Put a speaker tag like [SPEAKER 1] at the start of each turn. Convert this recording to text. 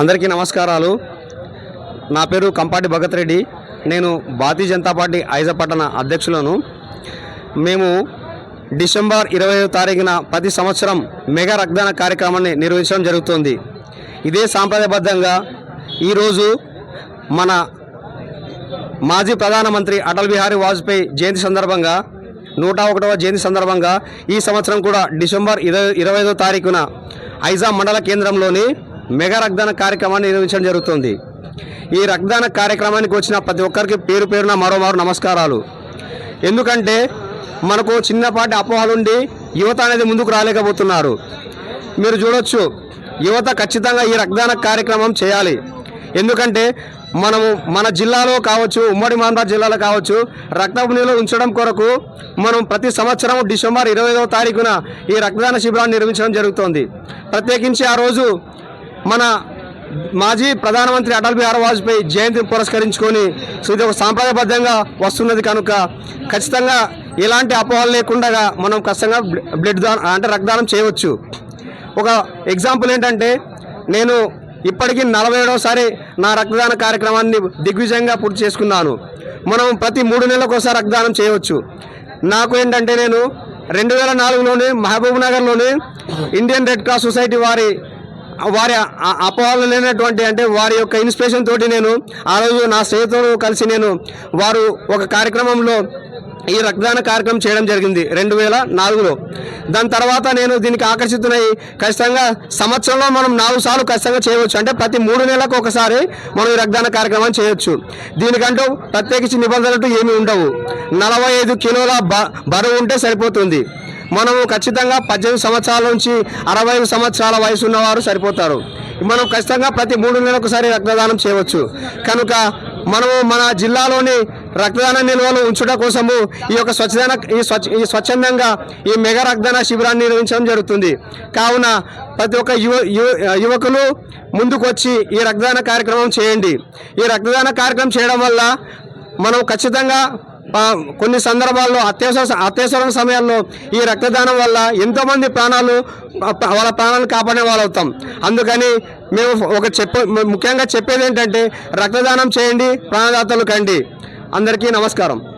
[SPEAKER 1] అందరికీ నమస్కారాలు. నా పేరు కంపాటి భగత్ రెడ్డి. నేను భారతీయ జనతా పార్టీ ఐజపట్టణ అధ్యక్షులను. మేము డిసెంబర్ ఇరవై తారీఖున ప్రతి సంవత్సరం మెగా రక్తదాన కార్యక్రమాన్ని నిర్వహించడం జరుగుతుంది. ఇదే సాంప్రదాయబద్ధంగా ఈరోజు మన మాజీ ప్రధానమంత్రి అటల్ బిహారీ వాజ్పేయి జయంతి సందర్భంగా నూట ఒకటవ జయంతి సందర్భంగా ఈ సంవత్సరం కూడా డిసెంబర్ ఇరవై ఇరవై ఐదో తారీఖున ఐజా మండల కేంద్రంలోని మెగా రక్తదాన కార్యక్రమాన్ని నిర్వహించడం జరుగుతుంది. ఈ రక్తదాన కార్యక్రమానికి వచ్చిన ప్రతి ఒక్కరికి పేరు పేరున మరోమారు నమస్కారాలు. ఎందుకంటే మనకు చిన్నపాటి అపోహలుండి యువత అనేది ముందుకు రాలేకపోతున్నారు. మీరు చూడొచ్చు యువత ఖచ్చితంగా ఈ రక్తదాన కార్యక్రమం చేయాలి. ఎందుకంటే మనము మన జిల్లాలో కావచ్చు ఉమ్మడి మహారాజ్ జిల్లాలో కావచ్చు రక్తపు నిల్వ ఉంచడం కొరకు మనం ప్రతి సంవత్సరం డిసెంబర్ ఇరవై ఐదవ తారీఖున ఈ రక్తదాన శిబిరాన్ని నిర్మించడం జరుగుతోంది. ప్రత్యేకించి ఆ రోజు మన మాజీ ప్రధానమంత్రి అటల్ బిహారీ వాజ్పేయి జయంతిని పురస్కరించుకొని సో ఇది ఒక సాంప్రదాయబద్ధంగా వస్తున్నది కనుక ఖచ్చితంగా ఎలాంటి అపోహలు లేకుండా మనం ఖచ్చితంగా బ్లడ్ దానం అంటే రక్తదానం చేయవచ్చు. ఒక ఎగ్జాంపుల్ ఏంటంటే నేను ఇప్పటికీ నలభై ఏడవసారి నా రక్తదాన కార్యక్రమాన్ని దిగ్విజయంగా పూర్తి చేసుకున్నాను. మనం ప్రతి మూడు నెలలకు ఒకసారి రక్తదానం చేయవచ్చు. నాకు ఏంటంటే నేను రెండు వేల నాలుగులోనే మహబూబ్ నగర్లోని ఇండియన్ రెడ్ క్రాస్ సొసైటీ వారి వారి అ- అపోహలు లేనటువంటి అంటే వారి యొక్క ఇన్స్పిరేషన్ తోటి నేను ఆ రోజు నా స్నేహితులు కలిసి నేను వారు ఒక కార్యక్రమంలో ఈ రక్తదాన కార్యక్రమం చేయడం జరిగింది రెండు వేల నాలుగులో. దాని తర్వాత నేను దీనికి ఆకర్షితున్నై ఖచ్చితంగా సంవత్సరంలో మనం నాలుగు సార్లు ఖచ్చితంగా చేయవచ్చు. అంటే ప్రతి మూడు నెలలకు ఒకసారి మనం ఈ రక్తదాన కార్యక్రమం చేయవచ్చు దీనికంటూ ప్రత్యేకించి నిబంధనలు ఏమీ ఉండవు. నలభై ఐదు కిలోల బ బరువు ఉంటే సరిపోతుంది. మనము ఖచ్చితంగా పద్దెనిమిది సంవత్సరాల నుంచి అరవై సంవత్సరాల వయసు ఉన్నవారు సరిపోతారు. మనం ఖచ్చితంగా ప్రతి మూడు నెలలకుసారి రక్తదానం చేయవచ్చు. కనుక మనము మన జిల్లాలోని రక్తదాన నిల్వలు ఉంచుట కోసము ఈ యొక్క స్వచ్ఛదాన ఈ స్వచ్ఛ ఈ స్వచ్ఛందంగా ఈ మెగా రక్తదాన శిబిరాన్ని నిర్వహించడం జరుగుతుంది. కావున ప్రతి ఒక్క యువ యువ- యువకులు ముందుకొచ్చి ఈ రక్తదాన కార్యక్రమం చేయండి. ఈ రక్తదాన కార్యక్రమం చేయడం వల్ల మనం ఖచ్చితంగా కొన్ని సందర్భాల్లో అత్యవసర అత్యవసర సమయాల్లో ఈ రక్తదానం వల్ల ఎంతోమంది ప్రాణాలు వాళ్ళ ప్రాణాలు కాపాడే వాళ్ళు అవుతాం అందుకని మేము ఒక చెప్ప ముఖ్యంగా చెప్పేది ఏంటంటే రక్తదానం చేయండి ప్రాణదాతలు కండి. అందరికీ నమస్కారం.